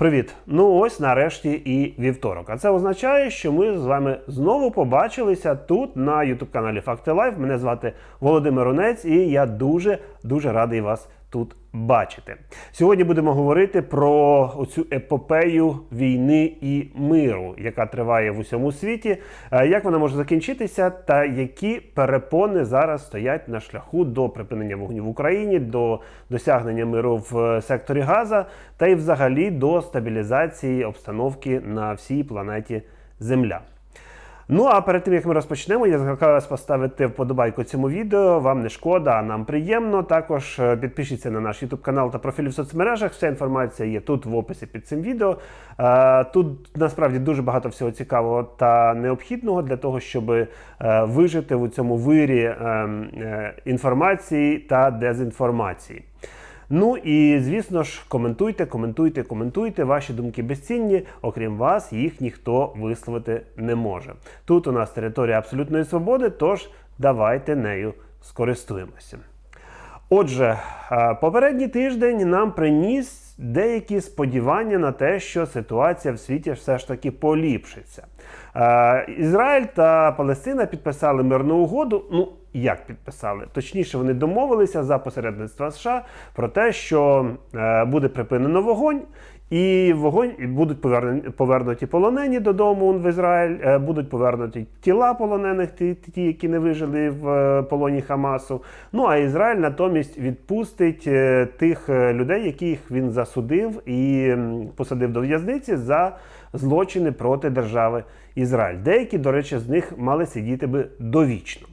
Привіт! Ну ось нарешті і вівторок. А це означає, що ми з вами знову побачилися тут на youtube каналі Факти Лайф. Мене звати Володимир Онець, і я дуже дуже радий вас тут бачити. Сьогодні будемо говорити про оцю епопею війни і миру, яка триває в усьому світі. Е, Як вона може закінчитися, та які перепони зараз стоять на шляху до припинення вогню в Україні, до досягнення миру в секторі Газа, та й взагалі до стабілізації обстановки на всій планеті Земля. Ну а перед тим як ми розпочнемо, я закликаю вас поставити вподобайку цьому відео. Вам не шкода, а нам приємно. Також е, підпишіться на наш YouTube канал та профілі в соцмережах. Вся інформація є тут в описі під цим відео. Е, Тут насправді дуже багато всього цікавого та необхідного для того, щоб е, вижити в цьому вирі е, е, інформації та дезінформації. Ну і звісно ж, коментуйте, коментуйте, коментуйте. Ваші думки безцінні. Окрім вас, їх ніхто висловити не може. Тут у нас територія абсолютної свободи, тож давайте нею скористуємося. Отже, попередній тиждень нам приніс деякі сподівання на те, що ситуація в світі все ж таки поліпшиться. Ізраїль та Палестина підписали мирну угоду. Ну, як підписали? Точніше, вони домовилися за посередництва США про те, що е, буде припинено вогонь. І вогонь і будуть повернуті полонені додому в Ізраїль, е, будуть повернуті тіла полонених, ті, ті, які не вижили в е, полоні Хамасу. Ну а Ізраїль натомість відпустить тих людей, яких він засудив і посадив до в'язниці за злочини проти держави Ізраїль. Деякі, до речі, з них мали сидіти би довічно.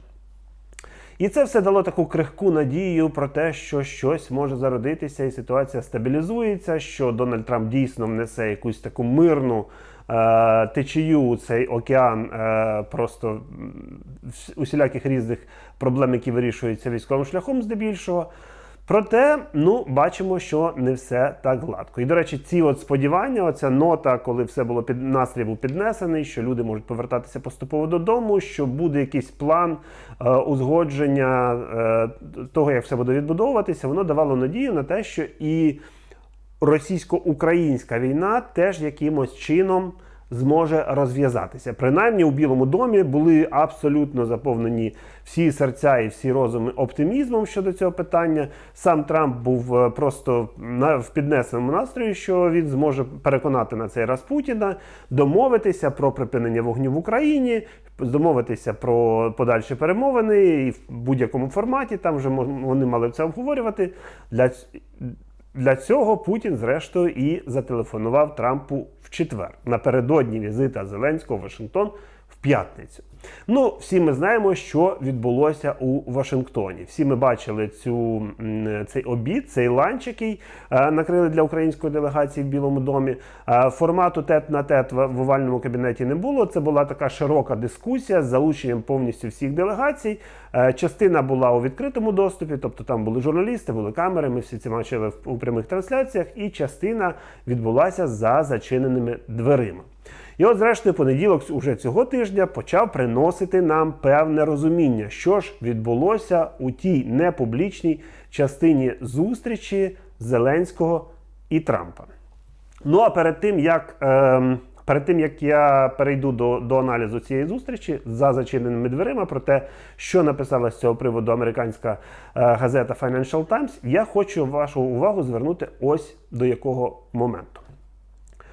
І це все дало таку крихку надію про те, що щось може зародитися, і ситуація стабілізується, що Дональд Трамп дійсно внесе якусь таку мирну е, течію цей океан е, просто усіляких різних проблем, які вирішуються військовим шляхом, здебільшого. Проте, ну, бачимо, що не все так гладко. І, до речі, ці от сподівання, оця нота, коли все було під настрій був піднесений, що люди можуть повертатися поступово додому, що буде якийсь план е, узгодження е, того, як все буде відбудовуватися, воно давало надію на те, що і російсько-українська війна теж якимось чином зможе розв'язатися. Принаймні у Білому домі були абсолютно заповнені всі серця і всі розуми оптимізмом щодо цього питання. Сам Трамп був е, просто в піднесеному настрої, що він зможе переконати на цей раз Путіна, домовитися про припинення вогню в Україні, домовитися про подальші перемовини і в будь-якому форматі. Там вже вони мали це обговорювати. Для для цього Путін, зрештою, і зателефонував Трампу в четвер. Напередодні візита Зеленського в Вашингтон п'ятницю. Ну, всі ми знаємо, що відбулося у Вашингтоні. Всі ми бачили цю, цей обід, цей ланч, який е, накрили для української делегації в Білому домі. Е, формату тет на тет в, овальному кабінеті не було. Це була така широка дискусія з залученням повністю всіх делегацій. Е, частина була у відкритому доступі, тобто там були журналісти, були камери. Ми всі це бачили у прямих трансляціях, і частина відбулася за зачиненими дверима. І от, зрештою, понеділок уже цього тижня почав приносити нам певне розуміння, що ж відбулося у тій непублічній частині зустрічі Зеленського і Трампа. Ну а перед тим як. ем, Перед тим як я перейду до, до аналізу цієї зустрічі за зачиненими дверима про те, що написала з цього приводу американська е, газета Financial Times, я хочу вашу увагу звернути ось до якого моменту.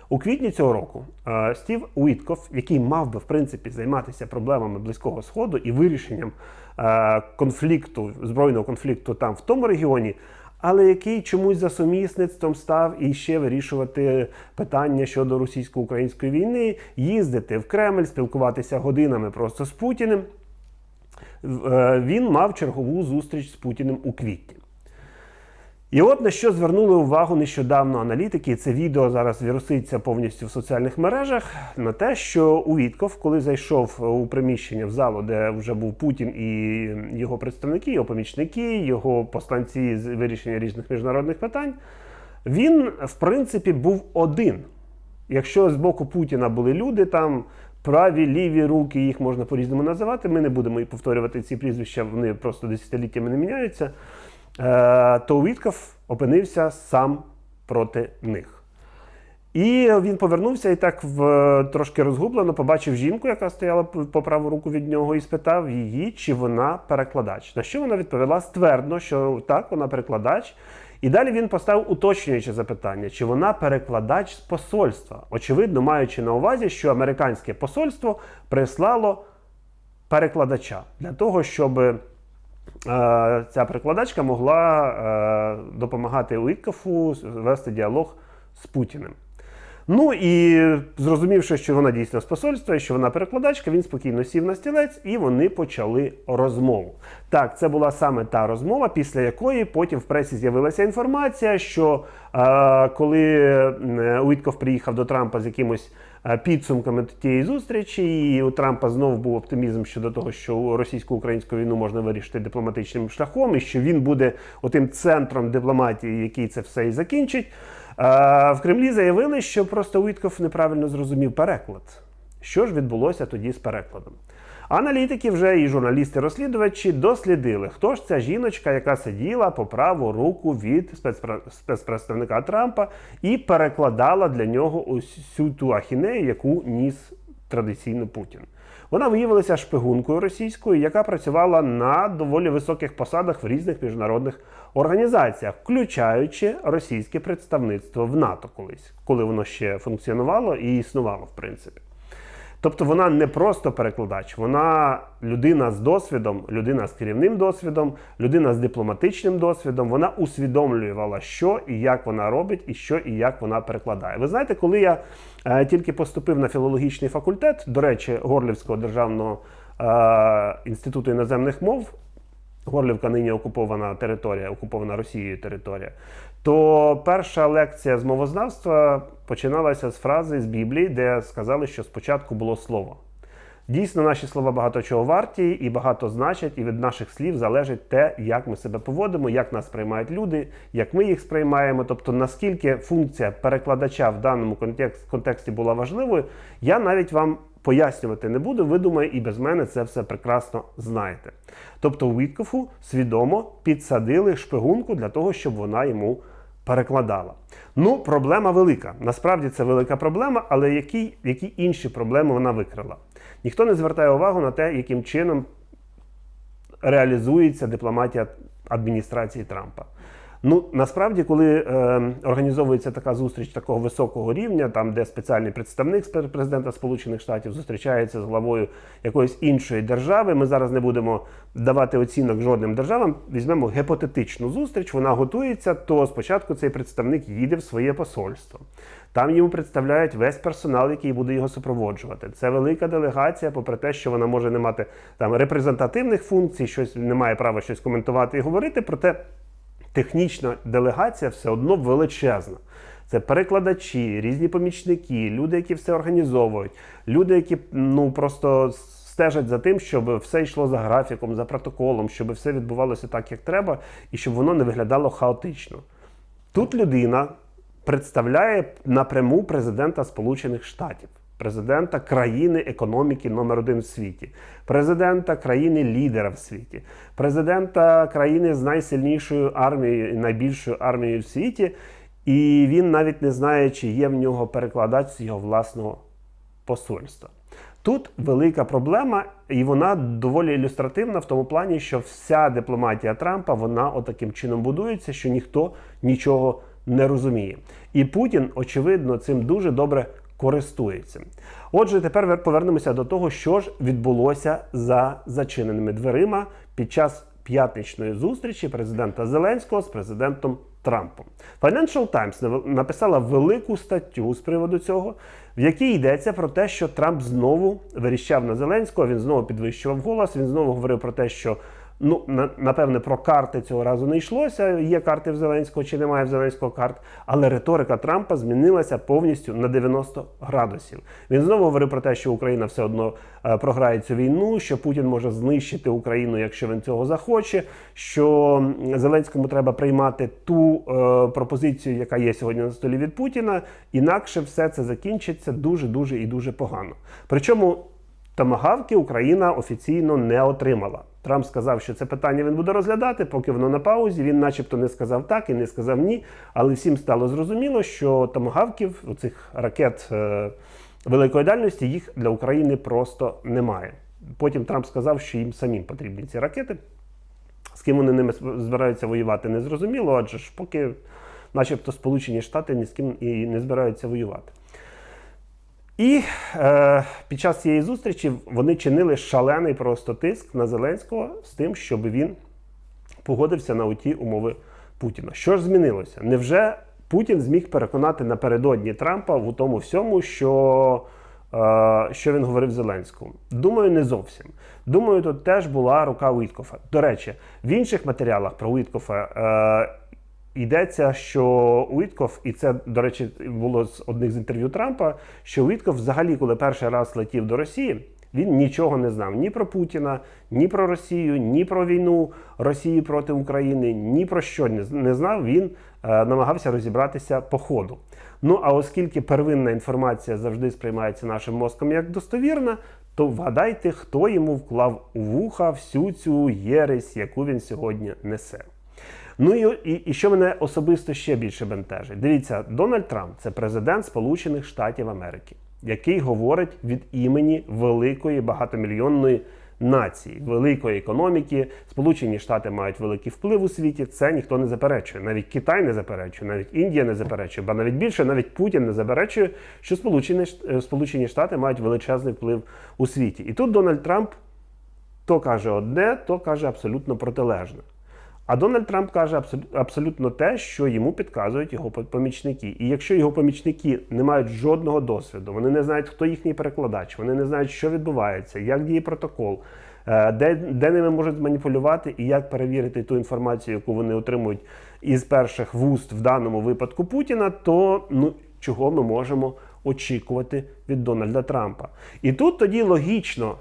У квітні цього року е, Стів Уітков, який мав би в принципі займатися проблемами Близького Сходу і вирішенням е, конфлікту, збройного конфлікту там в тому регіоні, але який чомусь за сумісництвом став і ще вирішувати питання щодо російсько-української війни, їздити в Кремль, спілкуватися годинами просто з Путіним. Е, Він мав чергову зустріч з Путіним у квітні. І от на що звернули увагу нещодавно аналітики, це відео зараз віруситься повністю в соціальних мережах. На те, що Увітков, коли зайшов у приміщення в залу, де вже був Путін і його представники, його помічники, його посланці з вирішення різних міжнародних питань, він в принципі був один. Якщо з боку Путіна були люди там. Праві, ліві руки, їх можна по-різному називати. Ми не будемо повторювати ці прізвища, вони просто десятиліттями не міняються. Е, то Вітков опинився сам проти них. І він повернувся і так в трошки розгублено побачив жінку, яка стояла по праву руку від нього, і спитав її, чи вона перекладач. На що вона відповіла ствердно, що так, вона перекладач. І далі він поставив уточнююче запитання, чи вона перекладач з посольства, очевидно, маючи на увазі, що американське посольство прислало перекладача для того, щоб ця перекладачка могла е, допомагати Уіткофу вести діалог з Путіним. Ну і зрозумівши, що вона дійсно з посольства, що вона перекладачка, він спокійно сів на стілець і вони почали розмову. Так, це була саме та розмова, після якої потім в пресі з'явилася інформація, що е, коли е, Уітков приїхав до Трампа з якимось е, підсумками тієї зустрічі, і у Трампа знову був оптимізм щодо того, що російсько-українську війну можна вирішити дипломатичним шляхом, і що він буде отим центром дипломатії, який це все і закінчить. Е, В Кремлі заявили, що просто Уітков неправильно зрозумів переклад. Що ж відбулося тоді з перекладом? Аналітики вже і журналісти-розслідувачі дослідили, хто ж ця жіночка, яка сиділа по праву руку від спецпра- спецпредставника Трампа і перекладала для нього усю ту ахінею, яку ніс традиційно Путін. Вона виявилася шпигункою російською, яка працювала на доволі високих посадах в різних міжнародних організаціях, включаючи російське представництво в НАТО колись, коли воно ще функціонувало і існувало, в принципі. Тобто вона не просто перекладач, вона людина з досвідом, людина з керівним досвідом, людина з дипломатичним досвідом. Вона усвідомлювала, що і як вона робить, і що і як вона перекладає. Ви знаєте, коли я е, тільки поступив на філологічний факультет, до речі, Горлівського державного е, інституту іноземних мов, Горлівка нині окупована територія, окупована Росією територія. То перша лекція з мовознавства починалася з фрази з Біблії, де сказали, що спочатку було слово. Дійсно, наші слова багато чого варті і багато значать, і від наших слів залежить те, як ми себе поводимо, як нас сприймають люди, як ми їх сприймаємо. Тобто, наскільки функція перекладача в даному контекст- контексті була важливою, я навіть вам пояснювати не буду. Ви думаю, і без мене це все прекрасно знаєте. Тобто, Уіткофу свідомо підсадили шпигунку для того, щоб вона йому перекладала. Ну, проблема велика. Насправді це велика проблема, але які, які інші проблеми вона викрила? Ніхто не звертає увагу на те, яким чином реалізується дипломатія адміністрації Трампа. Ну насправді, коли е, організовується така зустріч такого високого рівня, там де спеціальний представник спе- президента Сполучених Штатів зустрічається з главою якоїсь іншої держави, ми зараз не будемо давати оцінок жодним державам. Візьмемо гіпотетичну зустріч, вона готується. То спочатку цей представник їде в своє посольство. Там йому представляють весь персонал, який буде його супроводжувати. Це велика делегація, попри те, що вона може не мати там репрезентативних функцій, щось не має права щось коментувати і говорити. Проте технічна делегація все одно величезна. Це перекладачі, різні помічники, люди, які все організовують, люди, які ну просто стежать за тим, щоб все йшло за графіком, за протоколом, щоб все відбувалося так, як треба, і щоб воно не виглядало хаотично. Тут людина представляє напряму президента Сполучених Штатів, президента країни економіки номер один в світі, президента країни лідера в світі, президента країни з найсильнішою армією і найбільшою армією в світі. І він навіть не знає, чи є в нього перекладач з його власного посольства. Тут велика проблема, і вона доволі ілюстративна в тому плані, що вся дипломатія Трампа вона отаким чином будується, що ніхто нічого не розуміє. І Путін, очевидно, цим дуже добре користується. Отже, тепер повернемося до того, що ж відбулося за зачиненими дверима під час п'ятничної зустрічі президента Зеленського з президентом Трампом. Financial Times написала велику статтю з приводу цього, в якій йдеться про те, що Трамп знову виріщав на Зеленського, він знову підвищував голос, він знову говорив про те, що. Ну, на- напевне, про карти цього разу не йшлося. Є карти в Зеленського чи немає в Зеленського карт. Але риторика Трампа змінилася повністю на 90 градусів. Він знову говорив про те, що Україна все одно е, програє цю війну, що Путін може знищити Україну, якщо він цього захоче. Що Зеленському треба приймати ту е, пропозицію, яка є сьогодні на столі від Путіна. Інакше все це закінчиться дуже, дуже і дуже погано. Причому. Томагавки Україна офіційно не отримала. Трамп сказав, що це питання він буде розглядати, поки воно на паузі. Він, начебто, не сказав так і не сказав ні. Але всім стало зрозуміло, що томагавків, оцих ракет е, великої дальності, їх для України просто немає. Потім Трамп сказав, що їм самим потрібні ці ракети. З ким вони ними збираються воювати, не зрозуміло, адже ж поки, начебто, Сполучені Штати ні з ким і не збираються воювати. І е, під час цієї зустрічі вони чинили шалений просто тиск на Зеленського з тим, щоб він погодився на оті умови Путіна. Що ж змінилося? Невже Путін зміг переконати напередодні Трампа в тому всьому, що, е, що він говорив Зеленському? Думаю, не зовсім. Думаю, тут теж була рука Уіткофа. До речі, в інших матеріалах про Уіткофа е, йдеться, що Уітков, і це, до речі, було з одних з інтерв'ю Трампа, що Уітков взагалі, коли перший раз летів до Росії, він нічого не знав ні про Путіна, ні про Росію, ні про війну Росії проти України, ні про що не знав. Він е, намагався розібратися по ходу. Ну а оскільки первинна інформація завжди сприймається нашим мозком як достовірна, то вгадайте, хто йому вклав у вуха всю цю єресь, яку він сьогодні несе. Ну і, і, і що мене особисто ще більше бентежить. Дивіться, Дональд Трамп це президент Сполучених Штатів Америки, який говорить від імені великої багатомільйонної нації, великої економіки. Сполучені Штати мають великий вплив у світі. Це ніхто не заперечує. Навіть Китай не заперечує, навіть Індія не заперечує, ба навіть більше, навіть Путін не заперечує, що Сполучені, Сполучені Штати мають величезний вплив у світі. І тут Дональд Трамп то каже одне, то каже абсолютно протилежне. А Дональд Трамп каже абсолютно те, що йому підказують його помічники. І якщо його помічники не мають жодного досвіду, вони не знають, хто їхній перекладач, вони не знають, що відбувається, як діє протокол, е, де де ними можуть маніпулювати і як перевірити ту інформацію, яку вони отримують із перших вуст в даному випадку Путіна, то ну чого ми можемо очікувати від Дональда Трампа? І тут тоді логічно.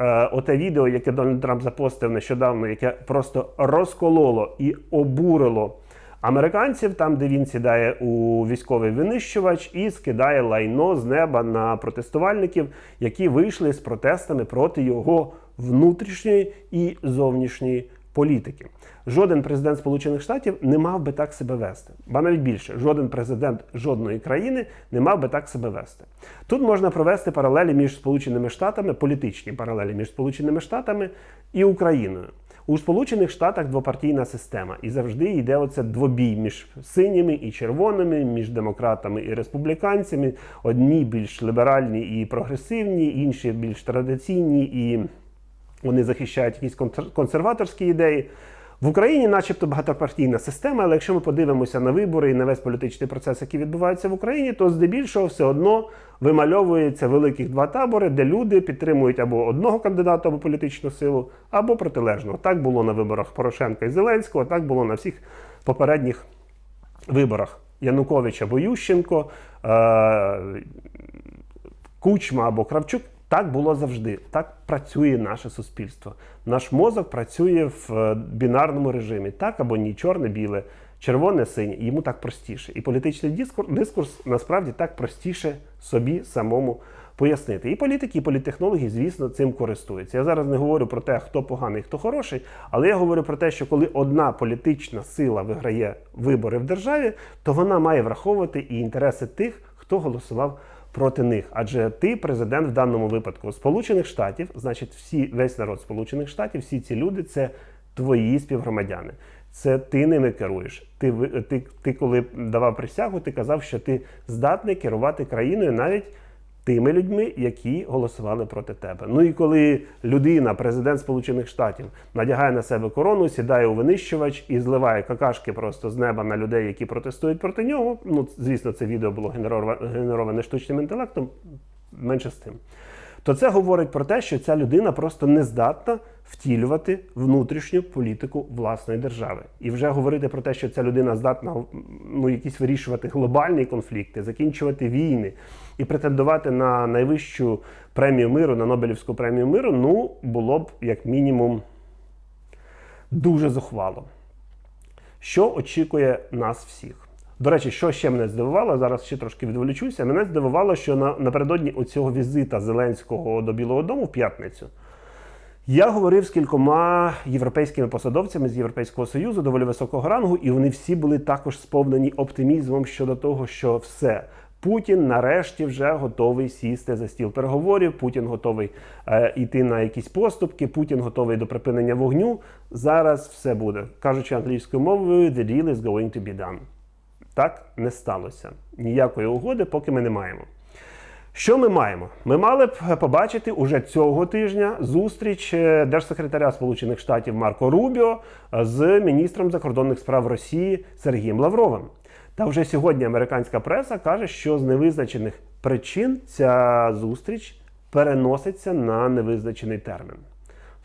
Е, оте відео, яке Дональд Трамп запостив нещодавно, яке просто розкололо і обурило американців, там, де він сідає у військовий винищувач і скидає лайно з неба на протестувальників, які вийшли з протестами проти його внутрішньої і зовнішньої політики. Жоден президент Сполучених Штатів не мав би так себе вести. Ба навіть більше, жоден президент жодної країни не мав би так себе вести. Тут можна провести паралелі між Сполученими Штатами, політичні паралелі між Сполученими Штатами і Україною. У Сполучених Штатах двопартійна система, і завжди йде оце двобій між синіми і червоними, між демократами і республіканцями. Одні більш ліберальні і прогресивні, інші більш традиційні, і вони захищають якісь консерваторські ідеї. В Україні, начебто, багатопартійна система, але якщо ми подивимося на вибори і на весь політичний процес, який відбувається в Україні, то здебільшого все одно вимальовується великих два табори, де люди підтримують або одного кандидата або політичну силу, або протилежного. Так було на виборах Порошенка і Зеленського, так було на всіх попередніх виборах Януковича або Ющенко, е, Кучма або Кравчук. Так було завжди. Так працює наше суспільство. Наш мозок працює в е, бінарному режимі. Так або ні, чорне-біле, червоне, синє. Йому так простіше. І політичний дискурс, дискурс насправді так простіше собі самому пояснити. І політики, і політтехнологи, звісно, цим користуються. Я зараз не говорю про те, хто поганий, хто хороший, але я говорю про те, що коли одна політична сила виграє вибори в державі, то вона має враховувати і інтереси тих, хто голосував проти них. Адже ти президент в даному випадку Сполучених Штатів, значить, всі весь народ Сполучених Штатів, всі ці люди це твої співгромадяни. Це ти ними керуєш. Ти ти, ти коли давав присягу, ти казав, що ти здатний керувати країною навіть тими людьми, які голосували проти тебе. Ну і коли людина, президент Сполучених Штатів, надягає на себе корону, сідає у винищувач і зливає какашки просто з неба на людей, які протестують проти нього. Ну, звісно, це відео було генероване штучним інтелектом, менше з тим то це говорить про те, що ця людина просто не здатна втілювати внутрішню політику власної держави. І вже говорити про те, що ця людина здатна ну, якісь вирішувати глобальні конфлікти, закінчувати війни і претендувати на найвищу премію миру, на Нобелівську премію миру, ну було б як мінімум дуже зухвало. Що очікує нас всіх? До речі, що ще мене здивувало, зараз ще трошки відволічуся. Мене здивувало, що на, напередодні цього візита Зеленського до Білого Дому в п'ятницю Я говорив з кількома європейськими посадовцями з Європейського союзу доволі високого рангу, і вони всі були також сповнені оптимізмом щодо того, що все. Путін нарешті вже готовий сісти за стіл переговорів. Путін готовий е, йти на якісь поступки. Путін готовий до припинення вогню. Зараз все буде. Кажучи англійською мовою, the deal is going to be done. Так не сталося. Ніякої угоди, поки ми не маємо. Що ми маємо? Ми мали б побачити уже цього тижня зустріч е, держсекретаря Сполучених Штатів Марко Рубіо з міністром закордонних справ Росії Сергієм Лавровим. Та вже сьогодні американська преса каже, що з невизначених причин ця зустріч переноситься на невизначений термін.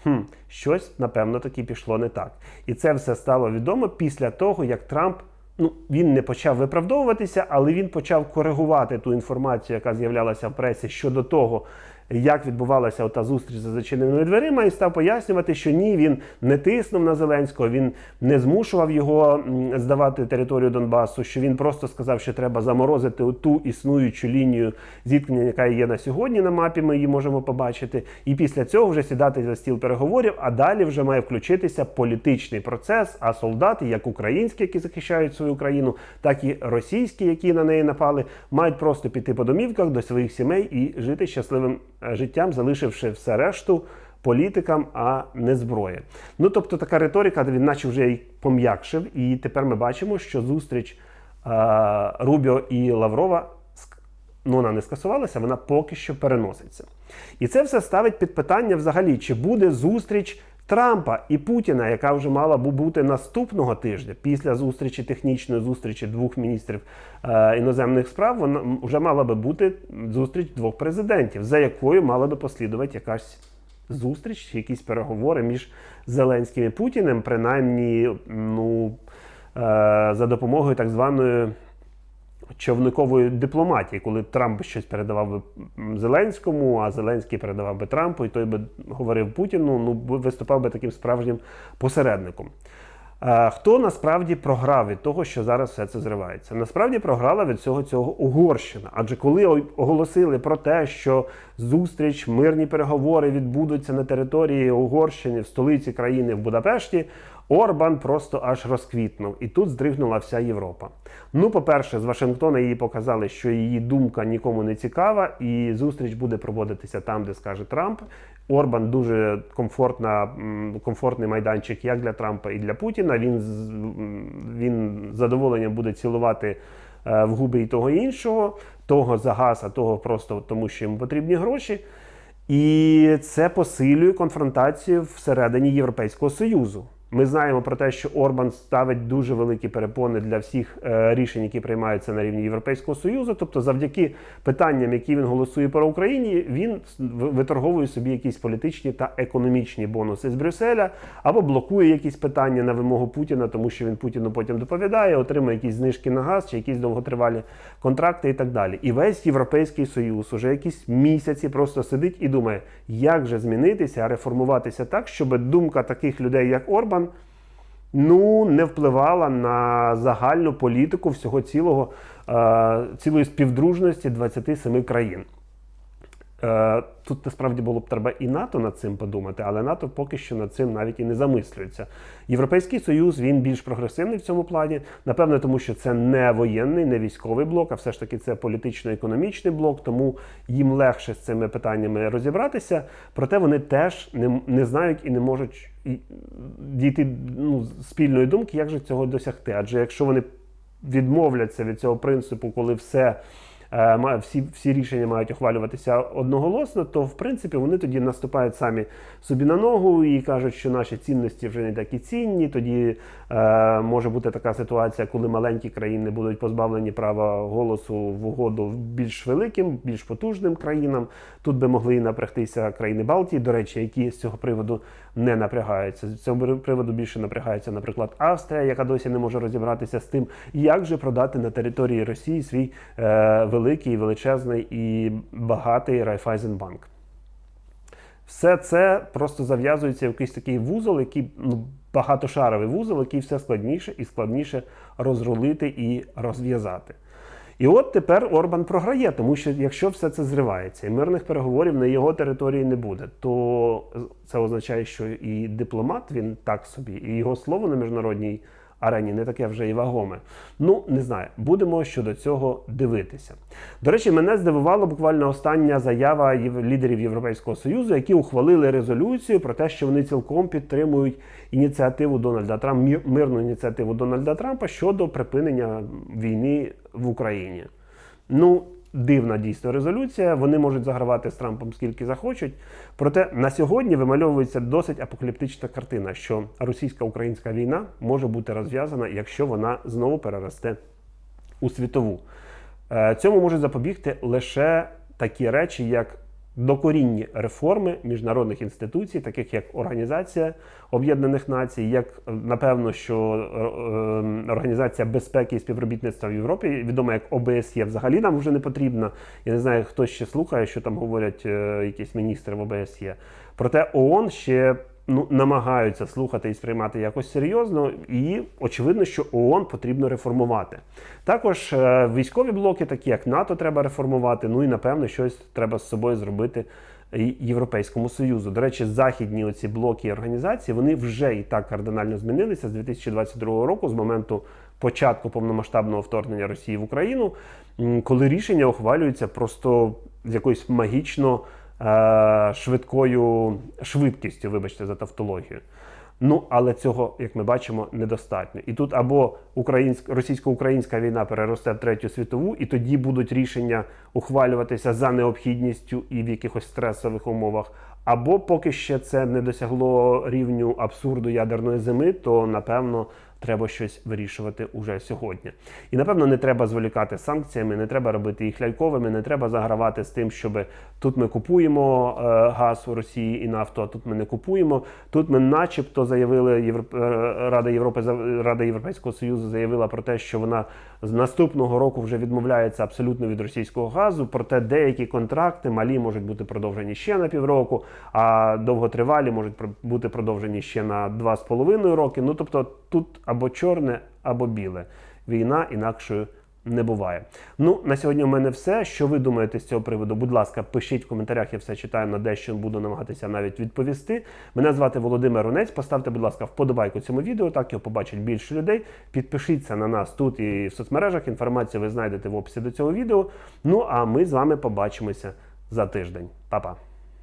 Хм, щось, напевно, таки пішло не так. І це все стало відомо після того, як Трамп ну, він не почав виправдовуватися, але він почав коригувати ту інформацію, яка з'являлася в пресі щодо того, як відбувалася ота зустріч за зачиненими дверима, і став пояснювати, що ні, він не тиснув на Зеленського, він не змушував його здавати територію Донбасу, що він просто сказав, що треба заморозити ту існуючу лінію зіткнення, яка є на сьогодні на мапі. Ми її можемо побачити. І після цього вже сідати за стіл переговорів. А далі вже має включитися політичний процес. А солдати, як українські, які захищають свою країну, так і російські, які на неї напали, мають просто піти по домівках до своїх сімей і жити щасливим життям, залишивши все решту. Політикам, а не зброї. Ну тобто така риторика, він наче вже й пом'якшив, і тепер ми бачимо, що зустріч е, Рубіо і Лаврова ну, вона не скасувалася, вона поки що переноситься. І це все ставить під питання взагалі, чи буде зустріч Трампа і Путіна, яка вже мала б бути наступного тижня, після зустрічі технічної зустрічі двох міністрів е, іноземних справ, вона вже мала би бути зустріч двох президентів, за якою мала би послідувати якась зустріч, якісь переговори між Зеленським і Путіним, принаймні, ну, е, за допомогою так званої човникової дипломатії, коли Трамп щось передавав би Зеленському, а Зеленський передавав би Трампу, і той би говорив Путіну, ну виступав би таким справжнім посередником. Е, Хто насправді програв від того, що зараз все це зривається? Насправді програла від цього цього Угорщина. Адже коли оголосили про те, що зустріч, мирні переговори відбудуться на території Угорщини в столиці країни в Будапешті, Орбан просто аж розквітнув, і тут здригнула вся Європа. Ну, по-перше, з Вашингтона їй показали, що її думка нікому не цікава, і зустріч буде проводитися там, де скаже Трамп. Орбан дуже комфортна, комфортний майданчик як для Трампа і для Путіна. Він він з задоволенням буде цілувати е, в губи і того іншого, того за газ, а того просто тому, що йому потрібні гроші. І це посилює конфронтацію всередині Європейського Союзу. Ми знаємо про те, що Орбан ставить дуже великі перепони для всіх е, рішень, які приймаються на рівні Європейського Союзу. Тобто, завдяки питанням, які він голосує по Україні, він виторговує собі якісь політичні та економічні бонуси з Брюсселя або блокує якісь питання на вимогу Путіна, тому що він Путіну потім доповідає, отримує якісь знижки на газ чи якісь довготривалі контракти і так далі. І весь Європейський Союз уже якісь місяці просто сидить і думає, як же змінитися, реформуватися так, щоб думка таких людей, як Орбан, ну не впливала на загальну політику всього цілого е, цілої співдружності 27 країн. Е, Тут насправді було б треба і НАТО над цим подумати, але НАТО поки що над цим навіть і не замислюється. Європейський союз він більш прогресивний в цьому плані. Напевне, тому що це не воєнний, не військовий блок, а все ж таки це політично-економічний блок, тому їм легше з цими питаннями розібратися. Проте вони теж не, не знають і не можуть дійти ну, спільної думки, як же цього досягти. Адже якщо вони відмовляться від цього принципу, коли все. Е, Всі, всі рішення мають ухвалюватися одноголосно, то в принципі вони тоді наступають самі собі на ногу і кажуть, що наші цінності вже не такі цінні. Тоді е, може бути така ситуація, коли маленькі країни будуть позбавлені права голосу в угоду більш великим, більш потужним країнам. Тут би могли і напрягтися країни Балтії, до речі, які з цього приводу не напрягаються. З цього приводу більше напрягається, наприклад, Австрія, яка досі не може розібратися з тим, як же продати на території Росії свій е, великий, величезний і багатий Райфайзенбанк. Все це просто зав'язується в якийсь такий вузол, який ну, багатошаровий вузол, який все складніше і складніше розрулити і розв'язати. І от тепер Орбан програє, тому що якщо все це зривається і мирних переговорів на його території не буде, то це означає, що і дипломат він так собі, і його слово на міжнародній арені не таке вже і вагоме. Ну, не знаю, будемо щодо цього дивитися. До речі, мене здивувала буквально остання заява лідерів Європейського Союзу, які ухвалили резолюцію про те, що вони цілком підтримують ініціативу Дональда Трампа, мирну ініціативу Дональда Трампа щодо припинення війни в Україні. Ну, дивна дійсно резолюція. Вони можуть загравати з Трампом скільки захочуть. Проте на сьогодні вимальовується досить апокаліптична картина, що російсько-українська війна може бути розв'язана, якщо вона знову переросте у світову. Е, Цьому можуть запобігти лише такі речі, як докорінні реформи міжнародних інституцій, таких як Організація Об'єднаних Націй, як е, напевно, що е, е, Організація безпеки і співробітництва в Європі, відома як ОБСЄ, взагалі нам вже не потрібна. Я не знаю, хто ще слухає, що там говорять якісь міністри в ОБСЄ. Проте ООН ще ну, намагаються слухати і сприймати якось серйозно, і очевидно, що ООН потрібно реформувати. Також е, військові блоки, такі як НАТО, треба реформувати. Ну і напевно щось треба з собою зробити. Європейському Союзу. До речі, західні оці блоки і організації вони вже і так кардинально змінилися з 2022 року, з моменту початку повномасштабного вторгнення Росії в Україну, коли рішення ухвалюються просто з якоюсь магічно швидкою швидкістю, вибачте за тавтологію. Ну, але цього, як ми бачимо, недостатньо. І тут або українсько- російсько-українська війна переросте в третю світову, і тоді будуть рішення ухвалюватися за необхідністю і в якихось стресових умовах. Або поки ще це не досягло рівню абсурду ядерної зими, то напевно треба щось вирішувати уже сьогодні. І напевно не треба зволікати санкціями, не треба робити їх ляльковими, не треба загравати з тим, щоб тут ми купуємо е, газ у Росії і нафту, а тут ми не купуємо. Тут ми, начебто, заявили Європ... е, Рада Європи Рада Європейського Союзу заявила про те, що вона з наступного року вже відмовляється абсолютно від російського газу. Проте деякі контракти малі можуть бути продовжені ще на півроку, а довготривалі можуть бути продовжені ще на два з половиною роки. Ну тобто тут або чорне, або біле. Війна інакшою не буває. Ну на сьогодні в мене все. Що ви думаєте з цього приводу? Будь ласка, пишіть в коментарях, я все читаю на дещо буду намагатися навіть відповісти. Мене звати Володимир Онець. Поставте, будь ласка, вподобайку цьому відео, так його побачить більше людей. Підпишіться на нас тут і в соцмережах. Інформацію ви знайдете в описі до цього відео. Ну а ми з вами побачимося за тиждень. Па-па!